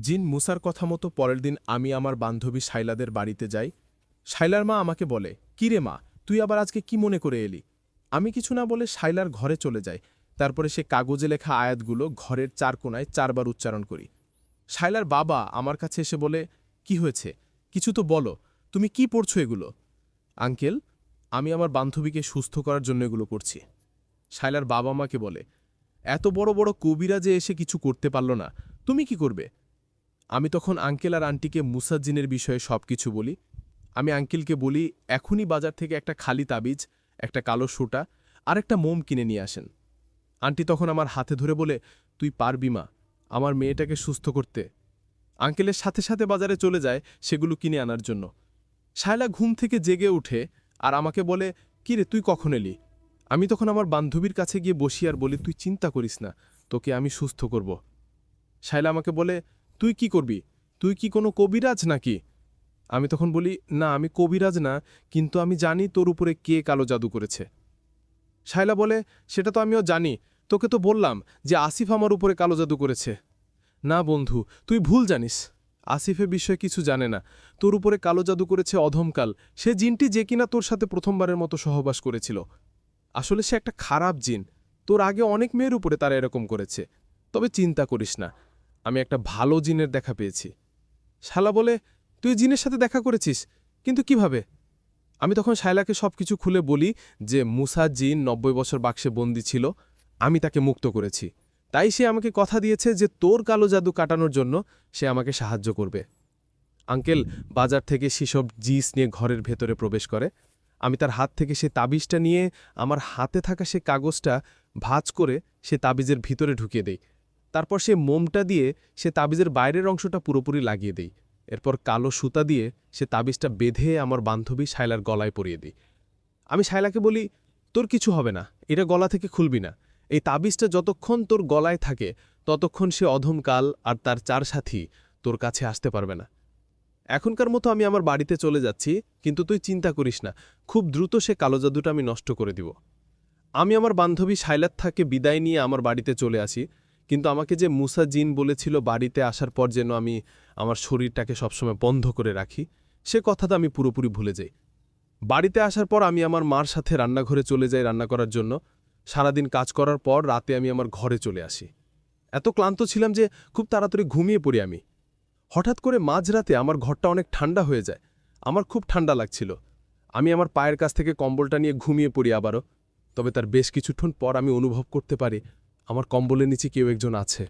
জিন মুসার কথা মতো পরের দিন আমি আমার বান্ধবী শাইলাদের বাড়িতে যাই। শাইলার মা আমাকে বলে, "কি রে মা, তুই আবার আজকে কি মনে করে এলি? আমি কিছু না বলে শাইলার ঘরে চলে যাই। তারপরে সে কাগজে লেখা আয়াতগুলো ঘরের চার কোনায় চারবার উচ্চারণ করি। শাইলার বাবা আমার কাছে এসে বলে, কি হয়েছে? কিছু তো বলো, তুমি কি পড়ছো এগুলো? আঙ্কেল, আমি আমার বান্ধবীকে সুস্থ করার জন্য এগুলো করছি শাইলার বাবা মাকে বলে, এত বড় বড় কবিরা যে এসে কিছু করতে পারল না, তুমি কি করবে? আমি তখন আঙ্কেল আর আন্টিকে মুসাজ্জিনের বিষয়ে সব কিছু বলি। আমি আঙ্কেলকে বলি, এখনই বাজার থেকে একটা খালি তাবিজ, একটা কালো সুটা আর একটা মোম কিনে নিয়ে আসেন। আন্টি তখন আমার হাতে ধরে বলে, তুই পারবি মা, আমার মেয়েটাকে সুস্থ করতে। আঙ্কেলের সাথে সাথে বাজারে চলে যায় সেগুলো কিনে আনার জন্য। শায়লা ঘুম থেকে জেগে উঠে আর আমাকে বলে কিরে তুই কখন এলি? আমি তখন আমার বান্ধবীর কাছে গিয়ে বসি আর বলি, তুই চিন্তা করিস না, তোকে আমি সুস্থ করব। শায়লা আমাকে বলে তুই কি করবি? তুই কি কোনো কবিরাজ নাকি? আমি তখন বলি, না, আমি কবিরাজ না, কিন্তু আমি জানি তোর উপরে কে কালো জাদু করেছে। শায়লা বলে, সেটা তো আমিও জানি। তোকে তো বললাম যে আসিফ আমার উপরে কালো জাদু করেছে। না বন্ধু, তুই ভুল জানিস। আসিফে বিষয়ে কিছু জানে না। তোর উপরে কালো জাদু করেছে অধমকাল। সে জিনটি যে কিনা তোর সাথে প্রথমবারের মতো সহবাস করেছিল। আসলে সে একটা খারাপ জিন। তোর আগে অনেক মেয়ের উপরে তারা এরকম করেছে। তবে চিন্তা করিস না। আমি একটা ভালো জিনের দেখা পেয়েছি। শালা বলে, তুই জিনের সাথে দেখা করেছিস, কিন্তু কীভাবে? আমি তখন শায়লাকে সব কিছু খুলে বলি যে, মুসা জিন নব্বই বছর বাক্সে বন্দি ছিল, আমি তাকে মুক্ত করেছি। তাই সে আমাকে কথা দিয়েছে যে, তোর কালো জাদু কাটানোর জন্য সে আমাকে সাহায্য করবে। আঙ্কেল বাজার থেকে সেসব জিস নিয়ে ঘরের ভেতরে প্রবেশ করে। আমি তার হাত থেকে সে তাবিজটা নিয়ে, আমার হাতে থাকা সে কাগজটা ভাঁজ করে সে তাবিজের ভিতরে ঢুকিয়ে দেই। তারপর সে মোমটা দিয়ে সে তাবিজের বাইরের অংশটা পুরোপুরি লাগিয়ে দেই। এরপর কালো সুতা দিয়ে সে তাবিজটা বেঁধে আমার বান্ধবী শায়লার গলায় পরিয়ে দিই। আমি শায়লাকে বলি, তোর কিছু হবে না, এটা গলা থেকে খুলবি না। এই তাবিজটা যতক্ষণ তোর গলায় থাকে, ততক্ষণ সে অধমকাল আর তার চার সাথী তোর কাছে আসতে পারবে না। এখনকার মতো আমি আমার বাড়িতে চলে যাচ্ছি, কিন্তু তুই চিন্তা করিস না, খুব দ্রুত সে কালো জাদুটা আমি নষ্ট করে দিব। আমি আমার বান্ধবী শাইলাত থাকে বিদায় নিয়ে আমার বাড়িতে চলে আসি কিন্তু আমাকে যে মুসা জিন বলেছিল বাড়িতে আসার পর যেন আমি আমার শরীরটাকে সবসময় বন্ধ করে রাখি, সে কথাটা আমি পুরোপুরি ভুলে যাই। বাড়িতে আসার পর আমি আমার মার সাথে রান্নাঘরে চলে যাই রান্না করার জন্য। সারাদিন কাজ করার পর রাতে আমি আমার ঘরে চলে আসি। এত ক্লান্ত ছিলাম যে খুব তাড়াতাড়ি ঘুমিয়ে পড়ি আমি। হঠাৎ করে মাঝরাতে আমার ঘরটা অনেক ঠান্ডা হয়ে যায়। আমার খুব ঠান্ডা লাগছিল। আমি আমার পায়ের কাছ থেকে কম্বলটা নিয়ে ঘুমিয়ে পড়ি আবারও। তবে তার বেশ কিছুক্ষণ পর আমি অনুভব করতে পারি আমার কম্বলের নিচে কেউ একজন আছে।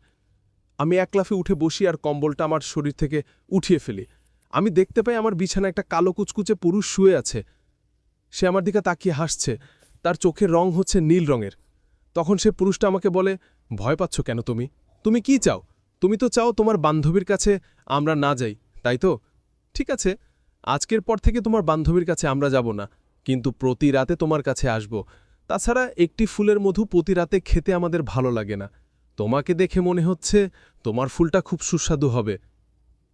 আমি এক লাফে উঠে বসি আর কম্বলটা আমার শরীর থেকে উঠিয়ে ফেলি। আমি দেখতে পাই আমার বিছানা একটা কালো কুচকুচে পুরুষ শুয়ে আছে। সে আমার দিকে তাকিয়ে হাসছে। তার চোখের রং হচ্ছে নীল রঙের। তখন সে পুরুষটা আমাকে বলে, ভয় পাচ্ছ কেন তুমি? তুমি কি চাও? তুমি তো চাও তোমার বান্ধবীর কাছে আমরা না যাই, তাই তো? ঠিক আছে, আজকের পর থেকে তোমার বান্ধবীর কাছে আমরা যাব না, কিন্তু প্রতি রাতে তোমার কাছে আসব। তাছাড়া একটি ফুলের মধু প্রতি রাতে খেতে আমাদের ভালো লাগে না। তোমাকে দেখে মনে হচ্ছে তোমার ফুলটা খুব সুস্বাদু হবে।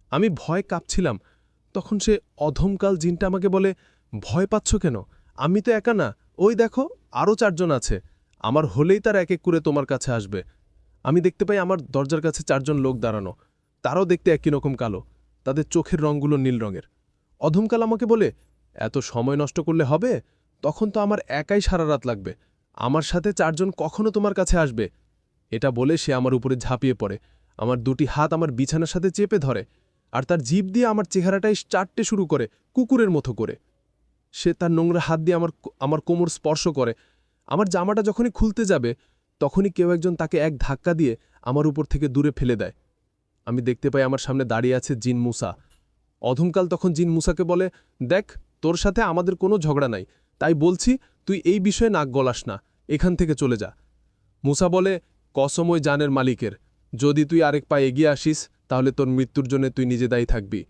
আমি ভয় কাঁপছিলাম। তখন সে অধমকাল জিনটা আমাকে বলে, ভয় পাচ্ছ কেন? আমি তো একা না। ওই দেখো আরও চারজন আছে। আমার হলেই তার এক এক করে তোমার কাছে আসবে। আমি দেখতে পাই আমার দরজার কাছে চারজন লোক দাঁড়ানো। তারাও দেখতে একই রকম কালো। তাদের চোখের রঙগুলো নীল রঙের। অধমকাল আমাকে বলে, এত সময় নষ্ট করলে হবে? তখন তো আমার একাই সারা রাত লাগবে। আমার সাথে চারজন কখনো তোমার কাছে আসবে। এটা বলে সে আমার উপরে ঝাঁপিয়ে পড়ে। আমার দুটি হাত আমার বিছানার সাথে চেপে ধরে আর তার জিভ দিয়ে আমার চেহারাটাই চারটে শুরু করে, কুকুরের মতো করে। সে তার নোংরা হাত দিয়ে আমার আমার কোমর স্পর্শ করে। আমার জামাটা যখনই খুলতে যাবে, তখনই কেউ একজন তাকে এক ধাক্কা দিয়ে আমার উপর থেকে দূরে ফেলে দেয়। আমি দেখতে পাই আমার সামনে দাঁড়িয়ে আছে জিন মুসা। অধমকাল তখন জিন মুসাকে বলে, দেখ, তোর সাথে আমাদের কোনো ঝগড়া নাই। তাই বলছি, তুই এই বিষয়ে নাক গলাস না, এখান থেকে চলে যা। মুসা বলে কসময় জানের মালিকের, যদি তুই আরেক পা এগিয়ে আসিস, তাহলে তোর মৃত্যুর জন্য তুই নিজে দায়ী থাকবি।